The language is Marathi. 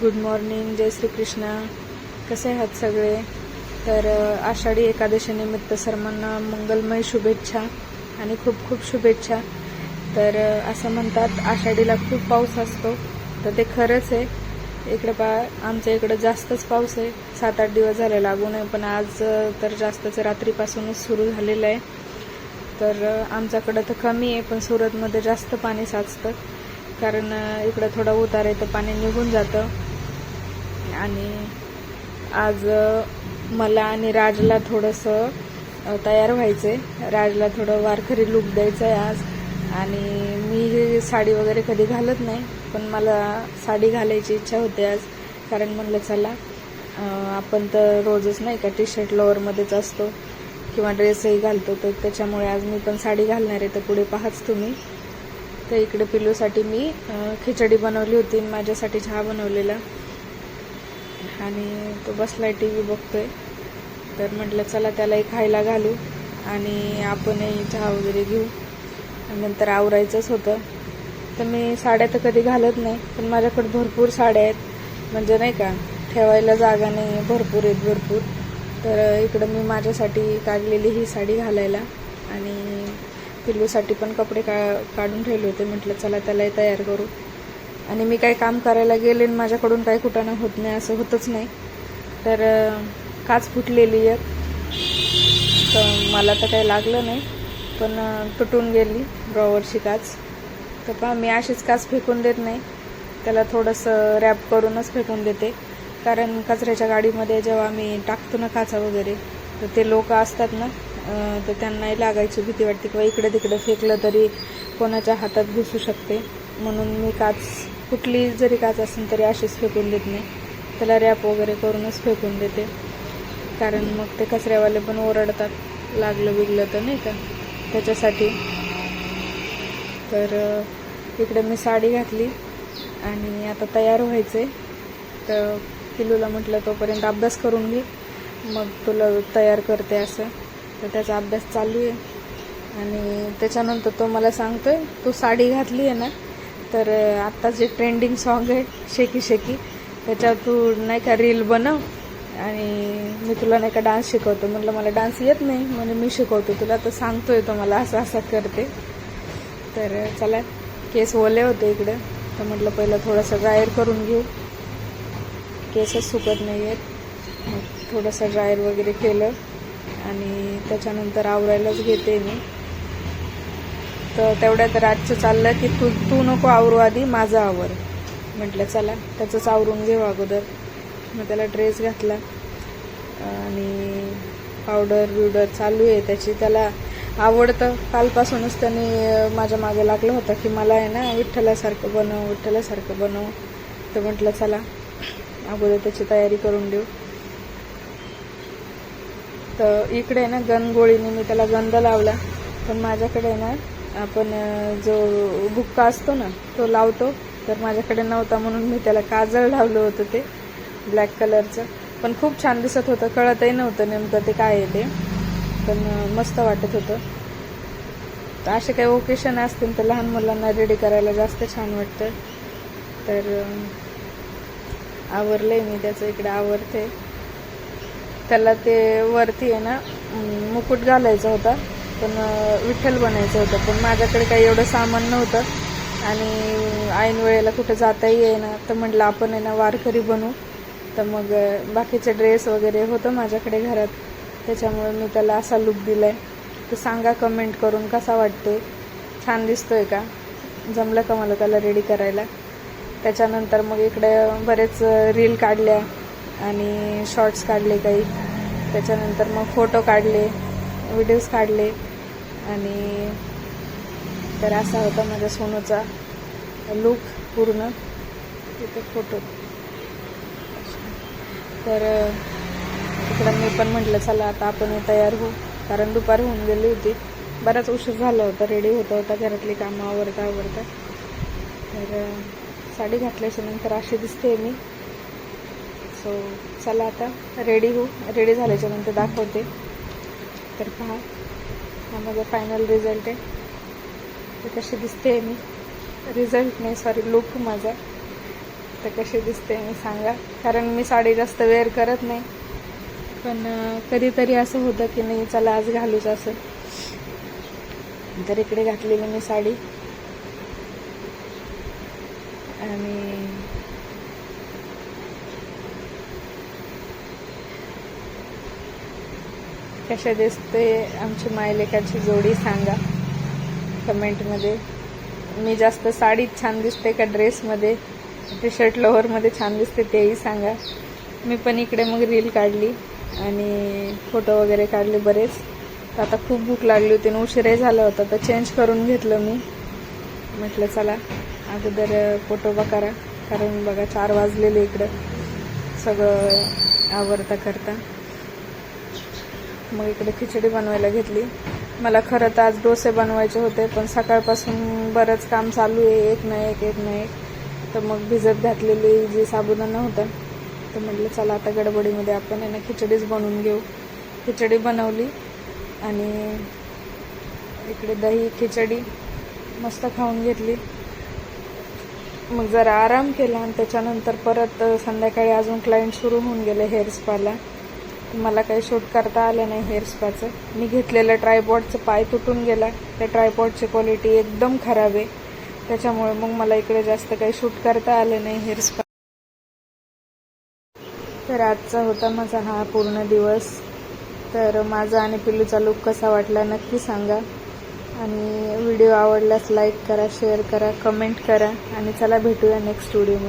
गुड मॉर्निंग जय श्री कृष्णा. कसे आहात सगळे? तर आषाढी एकादशीनिमित्त सर्वांना मंगलमय शुभेच्छा आणि खूप खूप शुभेच्छा. तर असं म्हणतात आषाढीला खूप पाऊस असतो. तर ते खरंच आहे. इकडे पा आमच्या इकडं जास्तच पाऊस आहे. सात आठ दिवस झाले लागू नये पण आज तर जास्तच रात्रीपासूनच सुरू झालेलं आहे. तर आमच्याकडं तर कमी आहे पण सुरतमध्ये जास्त पाणी साचतं. कारण इकडं थोडा उतार आहे तर पाणी निघून जातं. आणि आज मला आणि राजला थोडंसं तयार व्हायचं आहे राजला थोडं वारकरी लुक द्यायचं आहे आज. आणि मी साडी वगैरे कधी घालत नाही पण मला साडी घालायची इच्छा होते आज. कारण म्हणलं चला आपण तर रोजच नाही का टी शर्ट लोअरमध्येच असतो किंवा ड्रेसही घालतो तर त्याच्यामुळे आज मी पण साडी घालणार आहे. तर पुढे पाहाच तुम्ही. तर इकडे पिलूसाठी मी खिचडी बनवली होती आणि माझ्यासाठी चहा बनवलेला. आणि तो बसलाय टी व्ही बघतोय. तर म्हटलं चला त्यालाही खायला घालू आणि आपणही चहा वगैरे घेऊ. नंतर आवरायचंच होतं. तर मी साड्या तर कधी घालत नाही पण माझ्याकडे भरपूर साड्या आहेत. म्हणजे नाही का ठेवायला जागा नाही भरपूर आहेत भरपूर. तर इकडं मी माझ्यासाठी काढलेली ही साडी घालायला. आणि पिल्लूसाठी पण कपडे का काढून ठेवले होते. म्हटलं चला त्यालाही तयार करू. आणि मी काही काम करायला गेले आणि माझ्याकडून काही कुठानं होत नाही असं होतच नाही. तर काच फुटलेली आहे. तर मला तर काही लागलं नाही पण तुटून गेली ड्रॉवरची काच. तर पहा मी अशीच काच फेकून देत नाही. त्याला थोडंसं रॅप करूनच फेकून देते. कारण कचऱ्याच्या गाडीमध्ये जेव्हा मी टाकतो ना काचा वगैरे तर ते लोक असतात ना तर त्यांनाही लागायची भीती वाटते किंवा इकडे तिकडे फेकलं तरी कोणाच्या हातात घुसू शकते. म्हणून मी काच कुठली जरी काच असेल तरी अशीच फेकून देत नाही. त्याला रॅप वगैरे करूनच फेकून देते. कारण मग ते कचऱ्यावाले पण ओरडतात. लागलं बिगलं तर नाही का? त्याच्यासाठी. तर इकडे मी साडी घातली आणि आता तयार व्हायचे तर पिलूला म्हटलं तोपर्यंत अभ्यास करून घे. मग तुला तयार करते असं. तर त्याचा अभ्यास चालू आहे. आणि त्याच्यानंतर तो मला सांगतोय तू साडी घातली आहे ना तर आत्ता जे ट्रेंडिंग सॉन्ग आहे शेकी शेकी त्याच्यावर तू नाही का रील बनव. आणि मी तुला नाही का डान्स शिकवतो. म्हटलं मला डान्स येत नाही म्हणजे मी शिकवतो तुला तर सांगतोय तो मला असं असं करते. तर चला केस ओले होते इकडं. तर म्हटलं पहिलं थोडंसं ड्रायर करून घेऊ. केसच सुकत नाही आहेत मग थोडंसं ड्रायर वगैरे केलं. आणि त्याच्यानंतर आवरायलाच घेते मी. तर तेवढ्यात रातचं चाललं की तू तू नको आवरू आधी माझं आवर. म्हटलं चला त्याचंच आवरून घेऊ अगोदर. मग त्याला ड्रेस घातला. आणि पावडर बिवडर चालू आहे. त्याची त्याला आवडतं. कालपासूनच त्याने माझ्या मागे लागलं होतं की मला आहे ना विठ्ठलासारखं बनव विठ्ठलासारखं बनव. तर म्हटलं चला अगोदर त्याची तयारी करून देऊ. तर इकडे आहे ना गनगोळीने मी त्याला गंध लावला. पण माझ्याकडे आहे ना आपण जो बुक्का असतो ना तो लावतो. तर माझ्याकडे नव्हता म्हणून मी त्याला काजळ लावलं होतं ते ब्लॅक कलरचं पण खूप छान दिसत होतं कळतही नव्हतं नेमकं ते काय आहे ते. पण मस्त वाटत होतं. तर असे काही ओकेशन असतील तर लहान मुलांना रेडी करायला जास्त छान वाटतं. तर आवरलं आवरलंय मी त्याचं इकडे आवरते. त्याला ते वरती आहे ना मुकुट घालायचा होता. पण विठ्ठल बनायचं होतं. पण माझ्याकडे काही एवढं सामान नव्हतं. आणि ऐन वेळेला कुठं जाताही येईना. तर म्हटलं आपण आहे ना वारकरी बनू. तर मग बाकीचे ड्रेस वगैरे होतं माझ्याकडे घरात. त्याच्यामुळे मी त्याला असा लुक आहे तर सांगा कमेंट करून कसा वाटतो छान दिसतोय का? जमलं का मला त्याला रेडी करायला? त्याच्यानंतर मग इकडे बरेच रील काढल्या. आणि शॉर्ट्स काढले काही. त्याच्यानंतर मग फोटो काढले. व्हिडिओज काढले. आणि तर असा होता माझ्या सोनूचा लुक पूर्ण. तिथे फोटो तर इकडं मी पण म्हटलं चला आता आपण तयार होऊ. कारण दुपार होऊन गेली होती. बराच उशीर झाला होता रेडी होता होता घरातली कामं आवरता आवरता. तर साडी घातल्याच्या नंतर अशी दिसते मी. सो चला आता रेडी होऊ. रेडी झाल्याच्यानंतर दाखवते. तर पहा. हा माझा फायनल रिझल्ट आहे. तर कशी दिसते मी? रिझल्ट नाही सॉरी लुक माझा. तर कशी दिसते मी सांगा. कारण मी साडी जास्त वेअर करत नाही. पण कधीतरी असं होतं की नाही चला आज घालूच असं. तर इकडे घातलेली मी साडी. आणि कशा दिसते आमची मायलेकाची जोडी सांगा. कमेंटमध्ये मी जास्त साडीत छान दिसते का ड्रेसमध्ये टी शर्ट लोअरमध्ये छान दिसते तेही सांगा. मी पण इकडे मग रील काढली आणि फोटो वगैरे काढले बरेच. तर आता खूप भूक लागली होती आणि उशीरही झाला होता तर चेंज करून घेतलं मी. म्हटलं चला अगोदर फोटो करा कारण बघा चार वाजलेले इकडं. सगळं आवरता करता. मग इकडे खिचडी बनवायला घेतली. मला खरं तर आज डोसे बनवायचे होते पण सकाळपासून बरंच काम चालू आहे. एक ना एक एक ना एक. तर मग भिजत घातलेली जी साबुदाणा होता तर म्हटलं चला आता गडबडीमध्ये आपण यांना खिचडीच बनवून घेऊ. खिचडी बनवली आणि इकडे दही खिचडी मस्त खाऊन घेतली. मग जरा आराम केला आणि त्याच्यानंतर परत संध्याकाळी अजून क्लायंट सुरू होऊन गेले हेअर स्पाला. मला काही शूट करता आलं नाही हेअर स्पाचं मी घेतलेलं ट्रायपॉडचं पाय तुटून गेला. त्या ट्रायपॉडची क्वालिटी एकदम खराब आहे. त्याच्यामुळे मग मला इकडे जास्त काही शूट करता आलं नाही हेअर स्पा तर आजचा होता माझा हा पूर्ण दिवस. तर माझा आणि पिल्लूचा लुक कसा वाटला नक्की सांगा. आणि व्हिडिओ आवडल्यास लाईक करा शेअर करा कमेंट करा. आणि चला भेटूया नेक्स्ट व्हिडिओमध्ये